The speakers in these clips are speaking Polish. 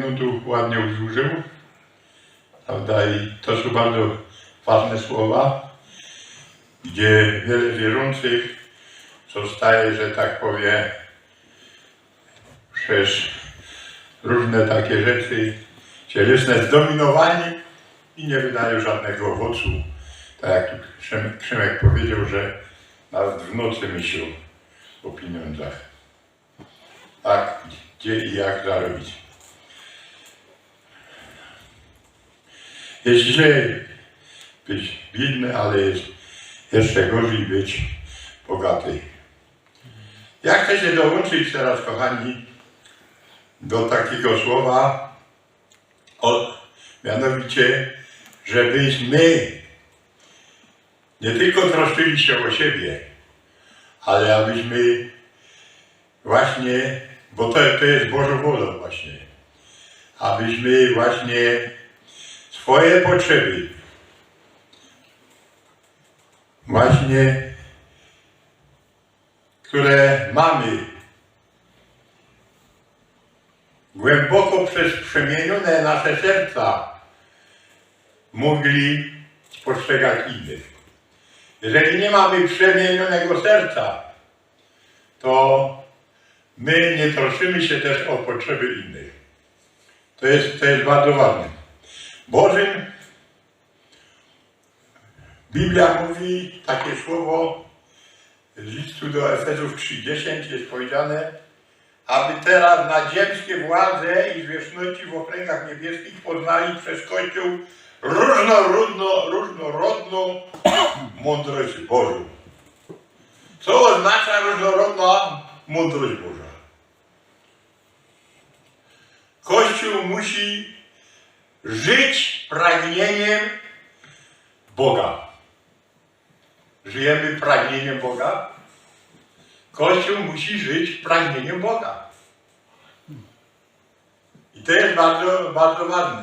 no tu ładnie użył. Prawda? I to są bardzo ważne słowa, gdzie wiele wierzących zostaje, że tak powiem, przez różne takie rzeczy cielesne zdominowani i nie wydają żadnego owocu. Tak jak Szymek powiedział, że nawet w nocy myślą o pieniądzach. Tak, gdzie i jak zarobić. Jest źle być biedny, ale jest jeszcze gorzej być bogaty. Ja chcę się dołączyć teraz, kochani, do takiego słowa, o, mianowicie, żebyśmy nie tylko troszczyli się o siebie, ale abyśmy właśnie, bo to, to jest Bożą wolą właśnie, abyśmy właśnie swoje potrzeby właśnie, które mamy głęboko przez przemienione nasze serca mogli postrzegać innych. Jeżeli nie mamy przemienionego serca, to my nie troszczymy się też o potrzeby innych. To jest, to jest bardzo ważne. Bożym Biblia mówi takie słowo z listu do Efezów 3:10 jest powiedziane, aby teraz na ziemskie władze i zwierzchności w okręgach niebieskich poznali przez Kościół różnorodno, różnorodną mądrość Bożą. Co oznacza różnorodna mądrość Boża? Kościół musi żyć pragnieniem Boga. Żyjemy pragnieniem Boga? Kościół musi żyć pragnieniem Boga. I to jest bardzo, bardzo ważne.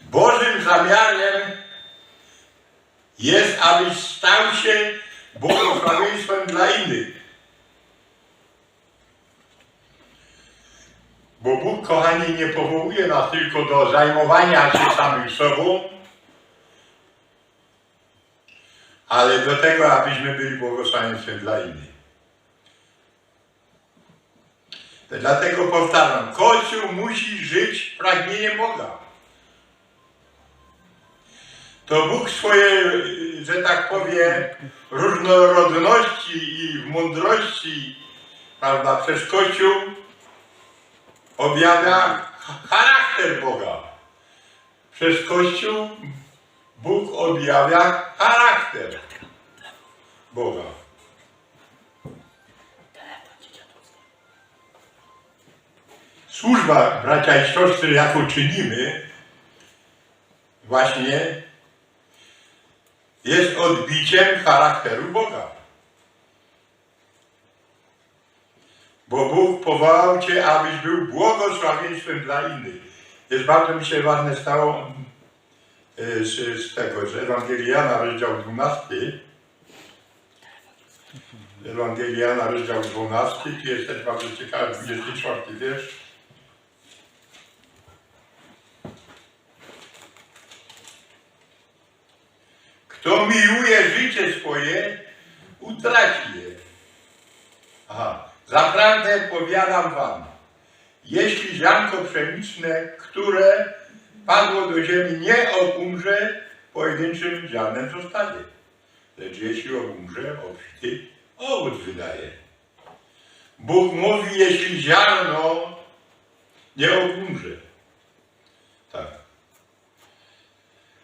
Bożym zamiarem jest, abyś stał się błogosławieństwem dla innych. Bo Bóg, kochani, nie powołuje nas tylko do zajmowania się samym sobą, ale do tego, abyśmy byli błogosławieństwem dla innych. Dlatego powtarzam, Kościół musi żyć pragnieniem Boga. To Bóg swoje, że tak powiem, różnorodności i mądrości, prawda, przez Kościół objawia charakter Boga. Przez Kościół Bóg objawia charakter Boga. Służba, bracia i siostry, jaką czynimy, właśnie jest odbiciem charakteru Boga. Bo Bóg powołał Cię, abyś był błogosławieństwem dla innych. Jest bardzo mi się ważne stało y, z, z tego, z Ewangelii Jana, rozdział 12. Ewangelii Jana, rozdział 12. Tu jest też bardzo ciekawy, 24 wiersz. Kto miłuje życie swoje, utraci je. Zaprawdę powiadam wam, jeśli ziarnko pszeniczne, które padło do ziemi, nie obumrze, pojedynczym ziarnem zostanie. Lecz jeśli obumrze, obfity owoc wydaje. Bóg mówi, jeśli ziarno nie obumrze. Tak.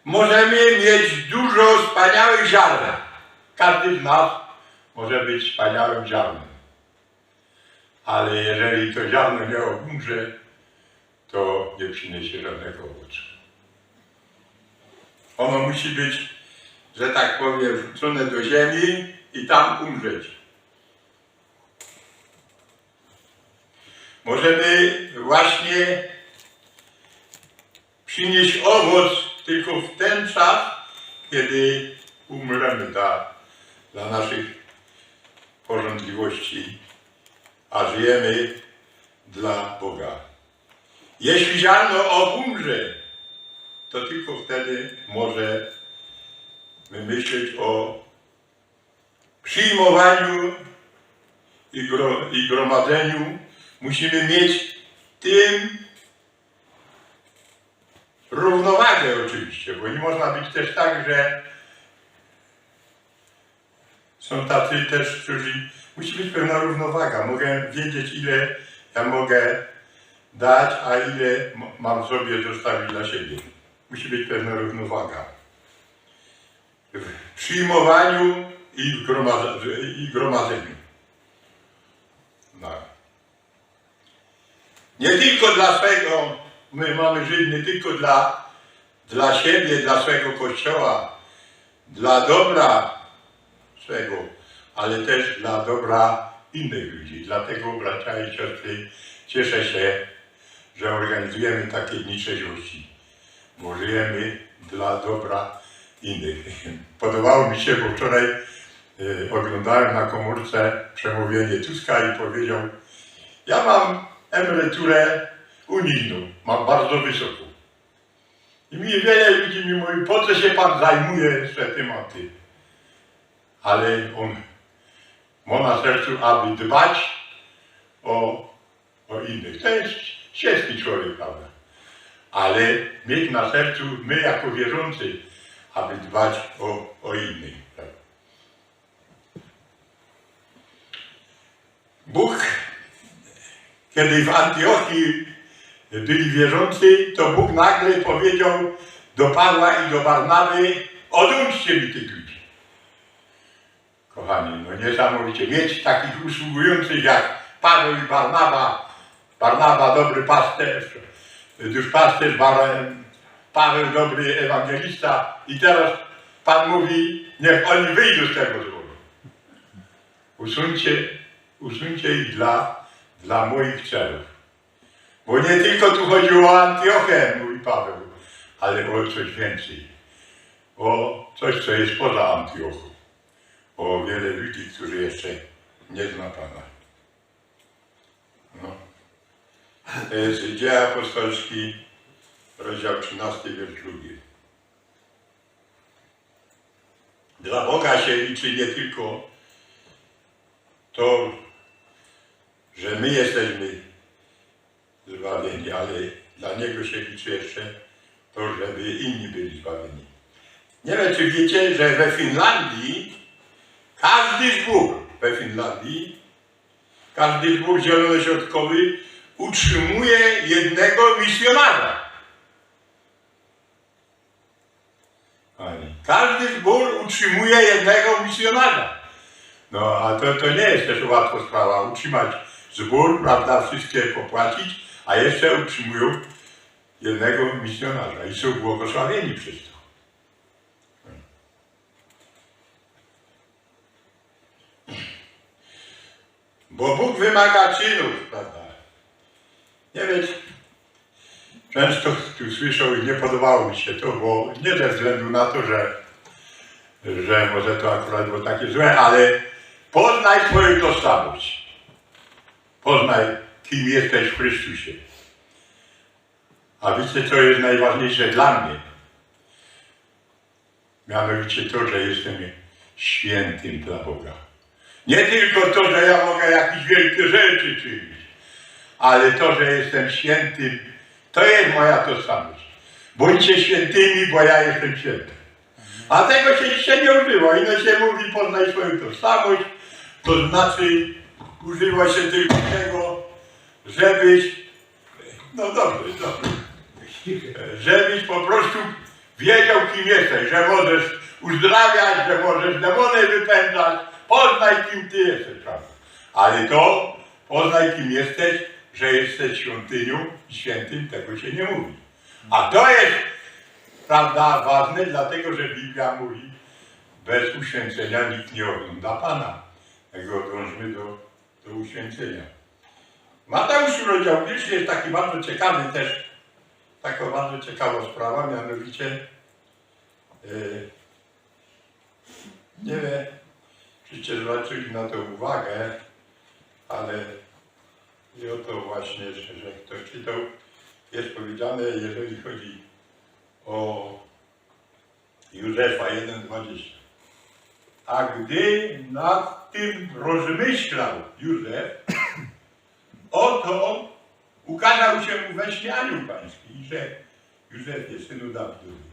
Możemy mieć dużo wspaniałych ziaren. Każdy z nas może być wspaniałym ziarnem. Ale jeżeli to ziarno nie obumrze, to nie przyniesie żadnego owocu. Ono musi być, że tak powiem, wrzucone do ziemi i tam umrzeć. Możemy właśnie przynieść owoc tylko w ten czas, kiedy umrzemy dla, dla naszych porządliwości, a żyjemy dla Boga. Jeśli ziarno obumrze, to tylko wtedy może myśleć o przyjmowaniu i, gro, i gromadzeniu. Musimy mieć tym równowagę oczywiście, bo nie można być też tak, że są tacy też, którzy musi być pewna równowaga. Mogę wiedzieć, ile ja mogę dać, a ile mam sobie zostawić dla siebie. Musi być pewna równowaga. W przyjmowaniu i w i gromadzeniu. Tak. Nie tylko dla swego, my mamy żyć nie tylko dla, dla siebie, dla swego kościoła, dla dobra swego, ale też dla dobra innych ludzi. Dlatego, bracia i siostry, cieszę się, że organizujemy takie dni trzeźwości, bo żyjemy dla dobra innych. Podobało mi się, bo wczoraj y, oglądałem na komórce przemówienie Tuska i powiedział, ja mam emeryturę unijną, mam bardzo wysoką. I mi wiele ludzi mi mówi, po co się pan zajmuje te tematy? Ale on ma na sercu, aby dbać o, o innych. To jest świecki człowiek, prawda? Ale mieć na sercu, my jako wierzący, aby dbać o, o innych. Bóg, kiedy w Antiochii byli wierzący, to Bóg nagle powiedział do Pawła i do Barnaby, odłóżcie mi tych. Kochani, no niesamowicie. Mieć takich usługujących jak Paweł i Barnaba. Barnaba dobry pasterz, duszpasterz, Paweł dobry ewangelista. I teraz Pan mówi, niech oni wyjdą z tego zboru. Usuńcie, usuńcie ich dla, dla moich celów. Bo nie tylko tu chodziło o Antiochę, mówi Paweł, ale o coś więcej. O coś, co jest poza Antiochą o wiele ludzi, którzy jeszcze nie zna Pana. No. To jest Dzieje Apostolski, rozdział 13, wiersz 2. Dla Boga się liczy nie tylko to, że my jesteśmy zbawieni, ale dla Niego się liczy jeszcze to, żeby inni byli zbawieni. Nie wiem, czy wiecie, że we Finlandii każdy zbór we Finlandii, każdy zbór zielonośrodkowy utrzymuje jednego misjonarza. Pani. Każdy zbór utrzymuje jednego misjonarza. No, a to, to nie jest też łatwa sprawa, utrzymać zbór, prawda, wszystkie popłacić, a jeszcze utrzymują jednego misjonarza i są błogosławieni przez to. Bo Bóg wymaga czynów, prawda? Nie wiem, często tu słyszał i nie podobało mi się to, bo nie ze względu na to, że, że może to akurat było takie złe, ale poznaj swoją tożsamość. Poznaj, kim jesteś w Chrystusie. A wiecie, co jest najważniejsze dla mnie? Mianowicie to, że jestem świętym dla Boga. Nie tylko to, że ja mogę jakieś wielkie rzeczy czynić, ale to, że jestem świętym, to jest moja tożsamość. Bądźcie świętymi, bo ja jestem święty. A tego się dzisiaj nie używa. Ino się mówi, poznaj swoją tożsamość, to znaczy używa się tylko tego, żebyś, no dobrze, dobrze, żebyś po prostu wiedział, kim jesteś, że możesz uzdrawiać, że możesz demony wypędzać, poznaj, kim ty jesteś, prawda? Ale to, poznaj, kim jesteś, że jesteś świątynią i świętym, tego się nie mówi. A to jest, prawda, ważne, dlatego, że Biblia mówi, bez uświęcenia nikt nie ogląda Pana. Tego dążmy do, do uświęcenia. Mateusz rozdział pierwszy jest taki bardzo ciekawy też, taka bardzo ciekawa sprawa, mianowicie yy, nie wiem, czyście zwrócili na to uwagę, ale I oto właśnie, że, że ktoś czytał, jest powiedziane, jeżeli chodzi o Józefa 1,20. A gdy nad tym rozmyślał Józef, oto ukazał się mu we śnie anioł pański rzekł, Józefie, synu Dawidowy,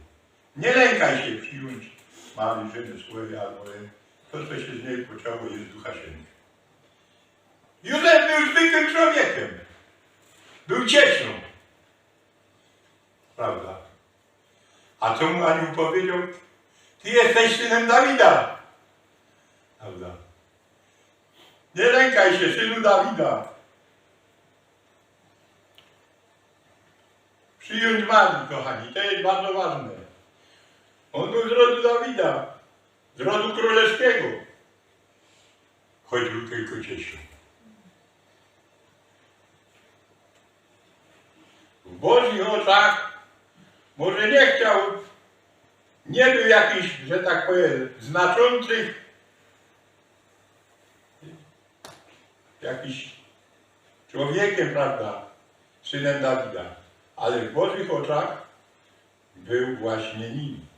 nie lękaj się przyjąć Marii żony swojej, albowiem to, co się z niej poczęło, jest Ducha Świętego. Józef był zwykłym człowiekiem. Był cieczą. Prawda? A co mu anioł powiedział? Ty jesteś synem Dawida. Prawda? Nie lękaj się, synu Dawida. Przyjąć Marii, kochani, to jest bardzo ważne. On był z rodu Dawida, z rodu królewskiego. Choć był tylko cieszą. W Bożych oczach może nie chciał, nie był jakiś, że tak powiem, znaczących, jakiś człowiekiem, prawda, synem Dawida, ale w Bożych oczach był właśnie nim.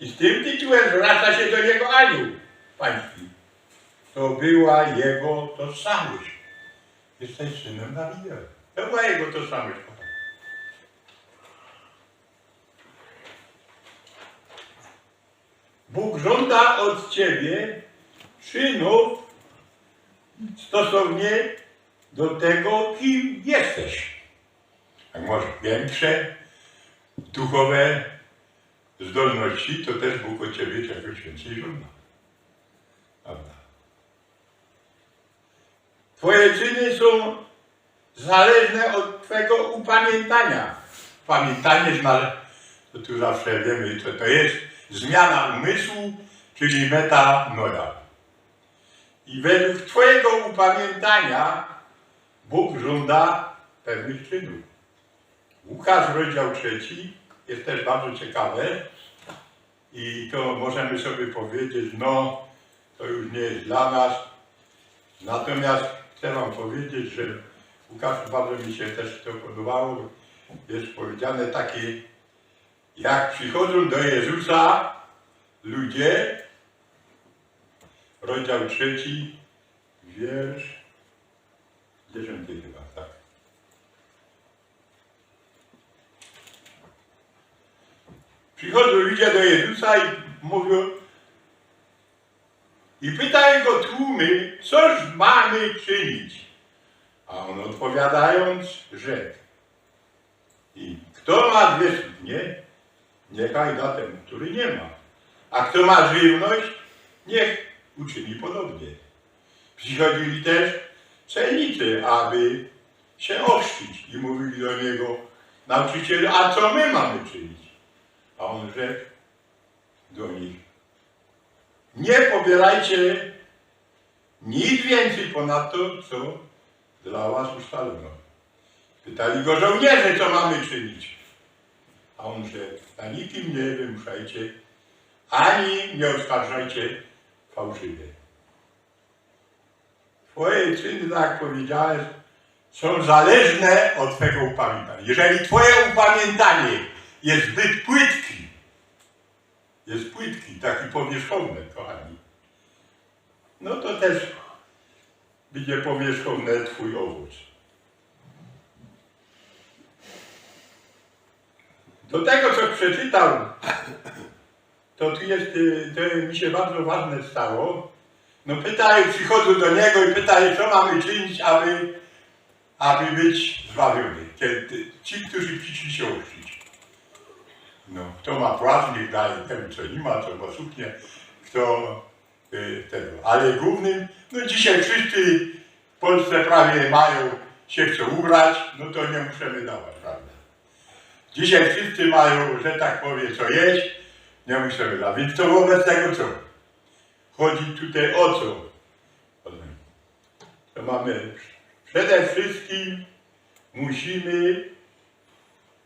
I z tym tytułem zwraca się do niego anioł pański. To była jego tożsamość. Jesteś synem Dawida. To była jego tożsamość. Bóg żąda od ciebie czynów stosownie do tego, kim jesteś. Jak masz większe duchowe zdolności, to też Bóg od ciebie czegoś więcej żąda. Prawda? Twoje czyny są zależne od Twojego upamiętania. Pamiętanie to tu zawsze wiemy, co to jest. Zmiana umysłu, czyli metanoja. I według Twojego upamiętania Bóg żąda pewnych czynów. Łukasz, rozdział trzeci, jest też bardzo ciekawe i to możemy sobie powiedzieć, no to już nie jest dla nas. Natomiast chcę Wam powiedzieć, że Łukasz bardzo mi się też to podobało. Jest powiedziane takie, jak przychodzą do Jezusa ludzie, rozdział trzeci, wiersz dziesiąty chyba, tak. Przychodzą ludzie do Jezusa i mówią i pytają go tłumy, coż mamy czynić? A on odpowiadając, rzekł. I kto ma dwie suknie, niechaj da temu, który nie ma. A kto ma żywność, niech uczyni podobnie. Przychodzili też celnicy, aby się ochrzcić i mówili do niego, nauczycielu, a co my mamy czynić? A on rzekł do nich, nie pobierajcie nic więcej ponad to, co dla was ustalono. Pytali go żołnierze, co mamy czynić. A on rzekł, na nikim nie wymuszajcie, ani nie oskarżajcie fałszywie. Twoje czyny, tak jak powiedziałem, są zależne od Twojego upamiętania. Jeżeli Twoje upamiętanie jest zbyt płytki, jest płytki, taki powierzchowny, kochani, no to też będzie powierzchowny Twój owoc. Do tego, co przeczytał, to tu jest, y, to mi się bardzo ważne stało. No pytają, przychodzą do niego i pytają, co mamy czynić, aby, aby być zbawiony. Ci, którzy przyszli się ochrzcić. No, kto ma płaszcz, niech daje temu, co nie ma, co ma suknię, kto y, tego. Ale głównym, no dzisiaj wszyscy w Polsce prawie mają, się chcą ubrać, no to nie musimy dawać, prawda? Dzisiaj wszyscy mają, że tak powiem, co jeść, nie musimy dawać. Więc to wobec tego co? Chodzi tutaj o co? To mamy przede wszystkim musimy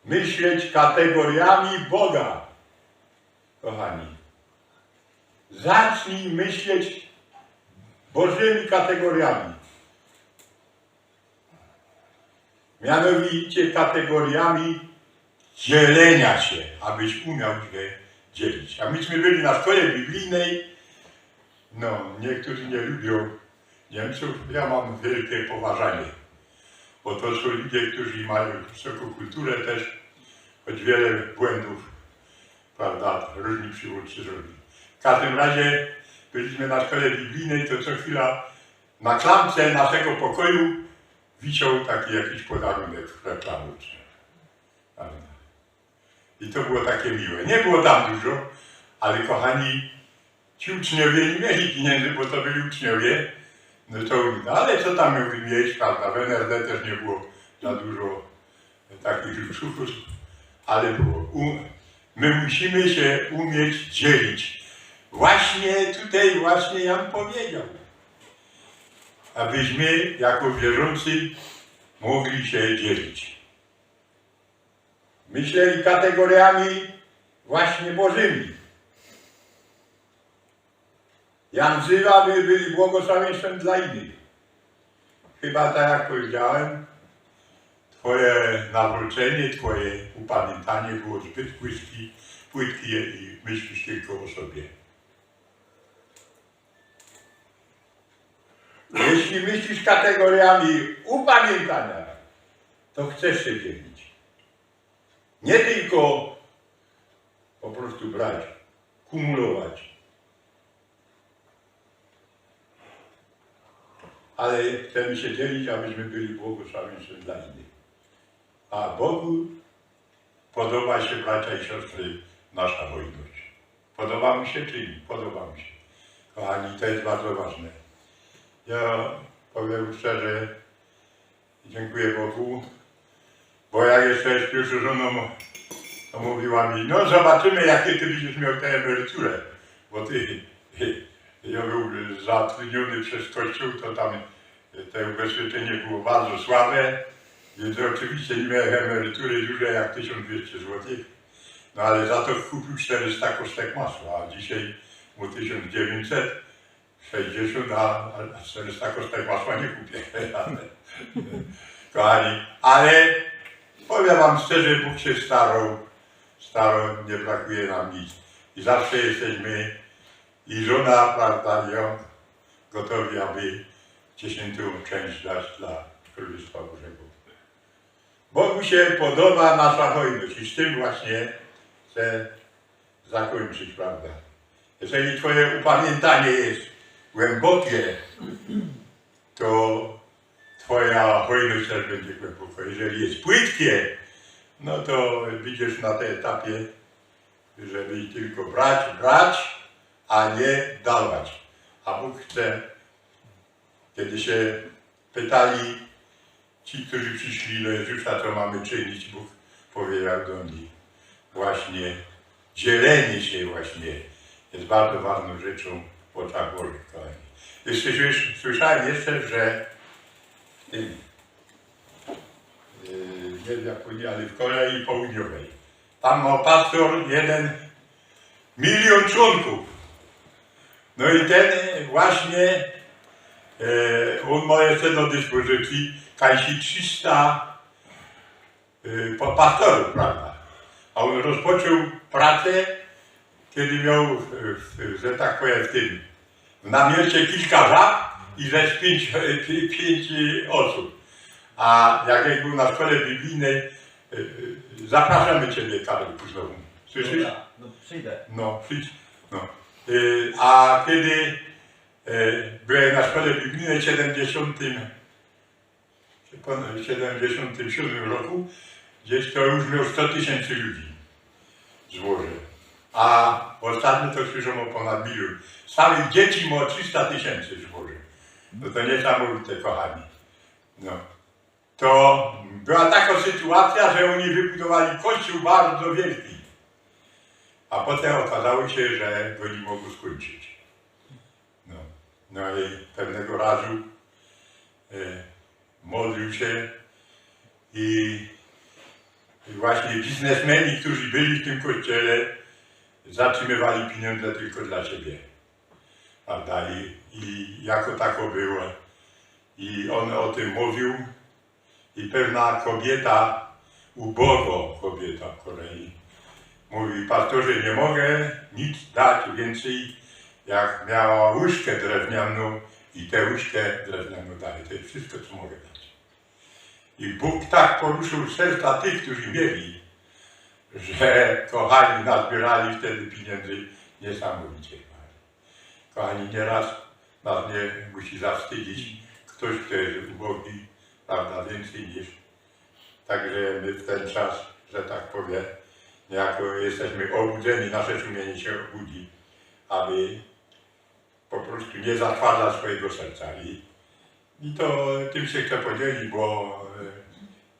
myśleć kategoriami Boga. Kochani. Zacznij myśleć bożymi kategoriami. Mianowicie kategoriami dzielenia się, abyś umiał się dzielić. A myśmy byli na szkole biblijnej, no niektórzy nie lubią Niemców, ja mam wielkie poważanie, bo to są ludzie, którzy mają wysoką kulturę też, choć wiele błędów, prawda, różni przywódcy zrobili. W każdym razie byliśmy na szkole biblijnej, to co chwila na klamce naszego pokoju wisiał taki jakiś podarunek w. Prawda. I to było takie miłe. Nie było tam dużo, ale kochani, ci uczniowie nie mieli pieniędzy, bo to byli uczniowie, to no, ale co tam mogli mieć, prawda, w NRD też nie było za dużo takich ruchów, ale było. My musimy się umieć dzielić. Właśnie tutaj właśnie Jan powiedział, abyśmy jako wierzący mogli się dzielić. Myśleli kategoriami właśnie bożymi. Jan wzywa, by byli błogosławieństwem dla innych. Chyba tak jak powiedziałem, Twoje nawrócenie, Twoje upamiętanie było zbyt płytki, płytkie i myślisz tylko o sobie. Jeśli myślisz kategoriami upamiętania, to chcesz się dzielić. Nie tylko po prostu brać, kumulować. Ale chcemy się dzielić, abyśmy byli błogosławieństwem dla innych. A Bogu podoba się, bracia i siostry, nasza hojność. Podoba mu się czy nie? Podoba mu się. Kochani, to jest bardzo ważne. Ja powiem szczerze, dziękuję Bogu, bo jak jeszcze z pierwszą żoną to mówiła mi, no zobaczymy jakie ty będziesz miał tę emeryturę, bo ty, ja był zatrudniony przez Kościół, to tam te ubezpieczenie było bardzo słabe, więc oczywiście nie miałem emerytury dużej jak 1200 zł, no ale za to kupił 400 kostek masła, a dzisiaj mu 1960, a a 400 kostek masła nie kupię. Kochani, ale powiem wam szczerze, Bóg się starał, starał, nie brakuje nam nic. I zawsze jesteśmy i żona, prawda, i on gotowi, aby dziesiętą część dać dla Królestwa Bożego. Bogu się podoba nasza hojność i z tym właśnie chcę zakończyć, prawda. Jeżeli Twoje upamiętanie jest głębokie, to Twoja hojność też będzie głęboko. Jeżeli jest płytkie, no to widzisz na tym etapie, żeby tylko brać, brać, a nie dawać. A Bóg chce, kiedy się pytali ci, którzy przyszli do Jezusa, co mamy czynić, Bóg powiedział do nich, właśnie dzielenie się właśnie jest bardzo ważną rzeczą w oczach Bożych, kochani. Słyszałem jeszcze, że w tym, yy, nie wiem powiedzieć, ale w Korei Południowej, tam ma pastor jeden milion członków. No i ten właśnie, e, on ma jeszcze do dyspozycji kańsi 300 e, pastorów, prawda? A on rozpoczął pracę, kiedy miał, e, że tak powiem, w tym, w namiocie kilka żab i ze z pięć, e, pi- pięć e, osób. A jak był na szkole biblijnej, e, e, zapraszamy Ciebie, Karol Puzowu. Słyszysz? No przyjdę. No, przyjdź. No. Y, a kiedy y, byłem na szkole biblijnej w 70, w 77 roku, gdzieś to już miał 100 tysięcy ludzi złoży. A ostatnio to słyszą o ponad milion. Samych dzieci ma 300 tysięcy złoży. No to niesamowite, kochani. No. To była taka sytuacja, że oni wybudowali kościół bardzo wielki. A potem okazało się, że go nie mogą skończyć. No, no i pewnego razu e, modlił się i, i właśnie biznesmeni, którzy byli w tym kościele, zatrzymywali pieniądze tylko dla siebie. prawda, i, i jako tako było. I on o tym mówił i pewna kobieta, ubogo kobieta w Korei, mówi, pastorze, nie mogę nic dać więcej, jak miała łyżkę drewnianą i tę łyżkę drewnianą daje. To jest wszystko, co mogę dać. I Bóg tak poruszył serca tych, którzy mieli, że kochani nazbierali wtedy pieniędzy niesamowicie. Kochani, nieraz nas nie musi zawstydzić ktoś, kto jest ubogi, prawda, więcej niż. Także my w ten czas, że tak powiem, niejako jesteśmy obudzeni, nasze sumienie się obudzi, aby po prostu nie zatwardzać swojego serca. I, i to tym się chcę podzielić, bo,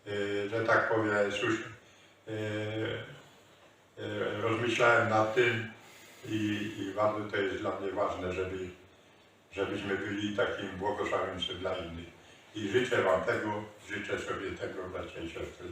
e, e, że tak powiem, cóż, e, e, rozmyślałem nad tym i, i bardzo to jest dla mnie ważne, żeby, żebyśmy byli takim błogosławieństwem dla innych. I życzę Wam tego, życzę sobie tego, bracia i siostry,